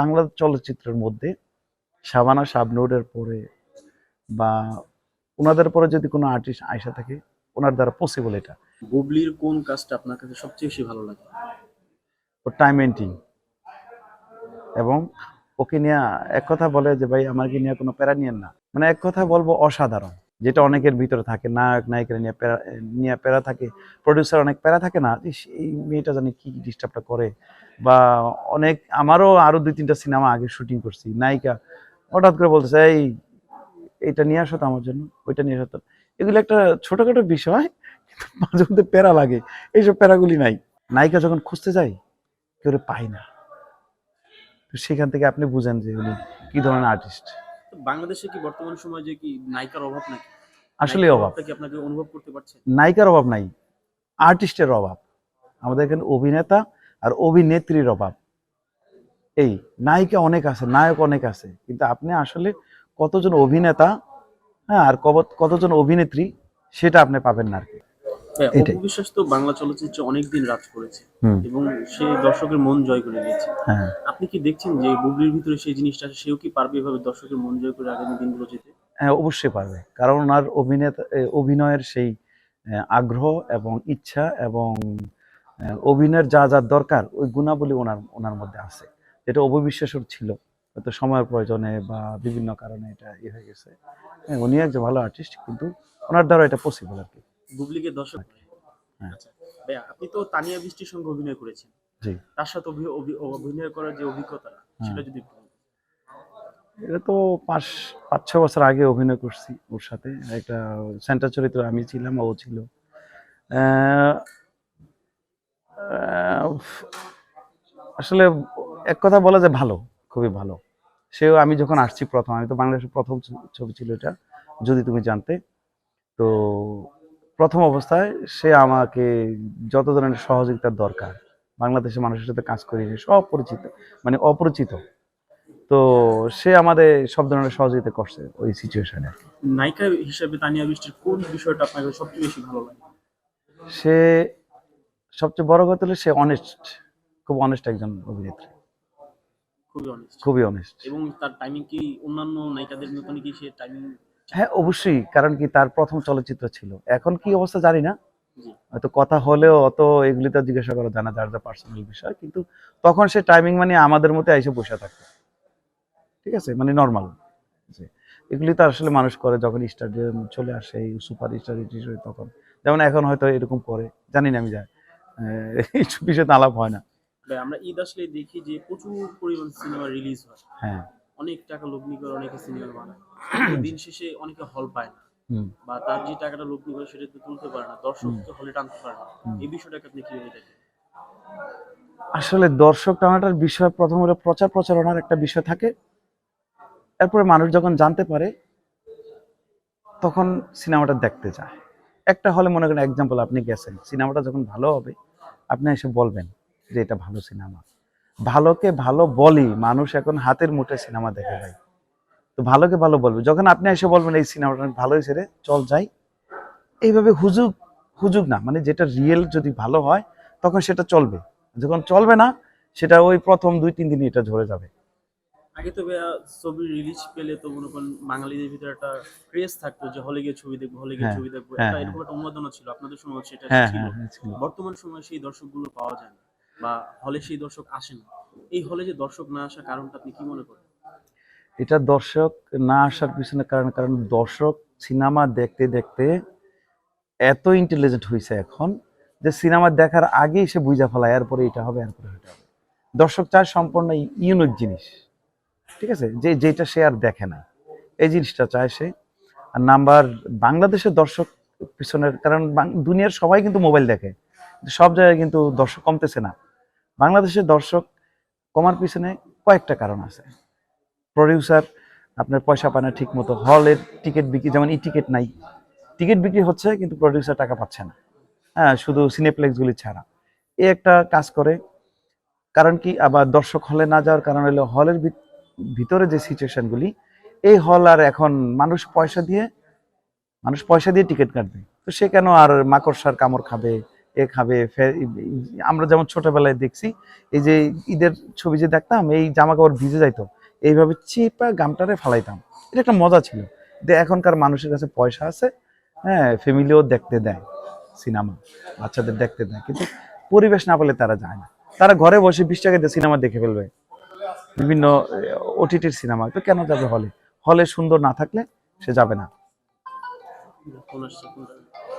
বাংলা চলচ্চিত্রের মধ্যে শাবানা শাবনুরের পরে বা ওনাদের পরে যদি কোনো আর্টিস্ট আয়সা থাকে ওনার দ্বারা পসিবল এটা। বুবলির কোন কাজটা আপনার কাছে সবচেয়ে বেশি ভালো লাগে? ও টাইম এন্টিং এবং ওকে নিয়ে এক কথা বলে যে ভাই আমাকে নিয়ে কোনো প্যারা নিয়েন না। মানে এক কথা বলব অসাধারণ। যেটা অনেকের ভিতরে থাকে, নায়ক নায়িকার নিয়ে প্যারা নিয়ে প্যারা থাকে প্রডিউসার অনেক প্যারা থাকে না এই মেয়েটা জানি কী ডিস্টার্বটা করে। বা অনেক, আমারও আরও দুই তিনটা সিনেমা আগে শুটিং করছি, নায়িকা হঠাৎ করে বলতেছে, এই এইটা নিয়ে আসো তো আমার জন্য, ওইটা নিয়ে আসো তো। এগুলো একটা ছোটোখাটো বিষয়, কিন্তু মাঝে মধ্যে প্যারা লাগে, এইসব প্যারাগুলি নাই। নায়িকা যখন খুঁজতে যাই কেউ পাই না। তো সেখান থেকে আপনি বুঝেন যে উনি কি ধরনের আর্টিস্ট বাংলাদেশে কি বর্তমান সময়ে যে কি নায়িকার অভাব নাকি? আসলে অভাব। কি আপনাকে অনুভব করতে পারছেন নায়িকার অভাব নাই আর্টিস্টের অভাব। আমাদের এখানে অভিনেতা আর অভিনেত্রীর অভাব। এই নায়িকা অনেক আছে নায়ক অনেক আছে কিন্তু আপনি আসলে কতজন অভিনেতা হ্যাঁ আর কতজন অভিনেত্রী সেটা আপনি পাবেন না আর কি। এটাই। বিশ্বাস তো বাংলা চলচ্চিত্রে অনেকদিন রাজ করেছে এবং সে দর্শকের মন জয় করে নিয়েছে হ্যাঁ। আপনি কি দেখছেন যে বুবলির ভিতরে সেই জিনিসটা আছে, সেও কি পারবে এভাবে দর্শকের মন জয় করে আগামী দিনগুলো যেতে? হ্যাঁ অবশ্যই পারবে। কারণ ওনার অভিনেতা অভিনয়ের সেই আগ্রহ এবং ইচ্ছা এবং অভিনয়ের যা যা দরকার ওই গুণাবলী ওনার ওনার মধ্যে আছে। যেটা অবিশ্বাসর ছিল। হয়তো সময়ের প্রয়োজনে বা বিভিন্ন কারণে এটা ইয়ে হয়ে গেছে। হ্যাঁ উনি একজন ভালো আর্টিস্ট কিন্তু ওনার দ্বারা এটা পসিবল আর কি। বুবলিকে দর্শক হ্যাঁ। আচ্ছা ভাইয়া আপনি তো তানিয়া বৃষ্টির সঙ্গে অভিনয় করেছেন। জি। তার সাথে অভি- অভি- অভিনয় করার যে অভিজ্ঞতা সেটা যদি এটা তো পাঁচ পাঁচ ছ বছর আগে অভিনয় করছি ওর সাথে। একটা সেন্টার চরিত্র আমি ছিলাম ও ছিল। আসলে এক কথা বলা যায় ভালো খুবই ভালো। সেও আমি যখন আসছি প্রথম আমি তো বাংলাদেশের প্রথম ছবি ছিল এটা যদি তুমি জানতে। তো প্রথম অবস্থায় সে আমাকে যত ধরনের সহযোগিতার দরকার বাংলাদেশের মানুষের সাথে কাজ করি সব পরিচিত মানে অপরিচিত। তো সে আমাদের সব ধরনের সহযোগিতা করছে ওই সিচুয়েশনে নায়িকা হিসেবে তানিয়া বৃষ্টির কোন বিষয়টা আপনাকে সবচেয়ে বেশি ভালো লাগে? সে সবচেয়ে বড় কথা হলো সে অনেস্ট খুব অনেস্ট একজন অভিনেত্রী। খুবই অনেস্ট খুবই অনেস্ট এবং তার টাইমিং কি অন্যান্য নায়িকাদের মতন কি সে টাইমিং হ্যাঁ অবশ্যই কারণ কি তার প্রথম চলচ্চিত্র ছিল। এখন কি অবস্থা জানি না। হয়তো কথা হলেও অত এগুলি তো জিজ্ঞাসা করা জানা যার যা পার্সোনাল বিষয়। কিন্তু তখন সে টাইমিং মানে আমাদের মতো এসে বসে থাকতো। ঠিক আছে? মানে নর্মাল এগুলি তো আসলে মানুষ করে যখন স্টাডিয়াম চলে আসে এই সুপার স্টার তখন। যেমন এখন হয়তো এরকম করে। জানি না আমি যাই এই বিষয়ে তো আলাপ হয় না। আমরা ঈদ আসলে দেখি যে প্রচুর পরিমাণ সিনেমা রিলিজ হয়। হ্যাঁ। অনেক টাকা লগ্নি করে অনেকে সিনেমা বানায়। দিন শেষে অনেকে হল পায় না। বা তার যে টাকাটা লগ্নি করে সেটা তুলতে পারে না দর্শককে হলে টানতে পারে না। এই বিষয়টাকে আপনি কীভাবে দেখেন? আসলে দর্শক টানাটার বিষয় প্রথম হলো প্রচার প্রচারণার একটা বিষয় থাকে। এরপরে মানুষ যখন জানতে পারে তখন সিনেমাটা দেখতে যায়। একটা হলে মনে করেন এক্সাম্পল আপনি গেছেন সিনেমাটা যখন ভালো হবে আপনি এসে বলবেন যে এটা ভালো সিনেমা। ভালোকে ভালো বলি মানুষ এখন হাতের মুঠে সিনেমা দেখে ভাই তো ভালোকে ভালো বলবে। যখন আপনি এসে বলবেন এই সিনেমাটা ভালো হয়েছে রে চল যাই। এইভাবে হুজুগ হুজুগ না মানে যেটা রিয়েল যদি ভালো হয় তখন সেটা চলবে। যখন চলবে না সেটা ওই প্রথম দুই তিন দিনই এটা ঝরে যাবে। আগে তো ছবি রিলিজ পেলে তো মনে করেন বাঙালিদের ভিতরে একটা ক্রেজ থাকতো যে হলে গিয়ে ছবি দেখব হলে গিয়ে হ্যাঁ, ছবি দেখব। হ্যাঁ, একটা হ্যাঁ। এরকম একটা উন্মাদনা ছিল আপনাদের সময় সেটা ছিল। ছিল। বর্তমান সময়ে সেই দর্শকগুলো পাওয়া যায় না বা হলে সেই দর্শক আসে না। এই হলে যে দর্শক না আসার কারণটা আপনি কি মনে করেন? এটা দর্শক না আসার পিছনে কারণ কারণ দর্শক সিনেমা দেখতে দেখতে এত ইন্টেলিজেন্ট হয়েছে এখন যে সিনেমা দেখার আগেই সে বুঝা ফেলায়, এরপরে এটা হবে, এরপরে এটা হবে। দর্শক চায় সম্পূর্ণ ইউনিক জিনিস, ঠিক আছে? যে, যেটা সে আর দেখে না। এই জিনিসটা চায় সে। আর নাম্বার, বাংলাদেশের দর্শক পিছনের, কারণ দুনিয়ার সবাই কিন্তু মোবাইল দেখে। সব জায়গায় কিন্তু দর্শক কমতেছে না। বাংলাদেশের দর্শক কমার পিছনে কয়েকটা কারণ আছে। প্রডিউসার আপনার পয়সা পায় না ঠিক মতো হলের টিকিট বিক্রি, যেমন ই টিকিট নাই। টিকিট বিক্রি হচ্ছে, কিন্তু প্রডিউসার টাকা পাচ্ছে না। হ্যাঁ শুধু সিনেপ্লেক্সগুলি ছাড়া। এ একটা কাজ করে, কারণ কি, আবার দর্শক হলে না যাওয়ার কারণ হলো হলের ভিত- ভিতরে যে সিচুয়েশনগুলি এই হল আর এখন মানুষ পয়সা দিয়ে, মানুষ পয়সা দিয়ে টিকিট কাটবে। তো সে কেন আর মাকড়সার কামড় খাবে, এ খাবে আমরা যেমন ছোটবেলায় দেখছি, এই যে ঈদের ছবি যে দেখতাম, এই জামা কাপড় ভিজে যাইতো। এইভাবে চিপা গামটারে ফালাইতাম। এটা একটা মজা ছিল। যে এখনকার মানুষের কাছে পয়সা আছে হ্যাঁ ফ্যামিলিও দেখতে দেয় সিনেমা বাচ্চাদের দেখতে দেয়, কিন্তু পরিবেশ না পেলে তারা যায় না। তারা ঘরে বসে বিশ টাকা দিয়ে সিনেমা দেখে ফেলবে। বিভিন্ন ওটিটির সিনেমা তো কেন যাবে হলে হলে সুন্দর না থাকলে সে যাবে না।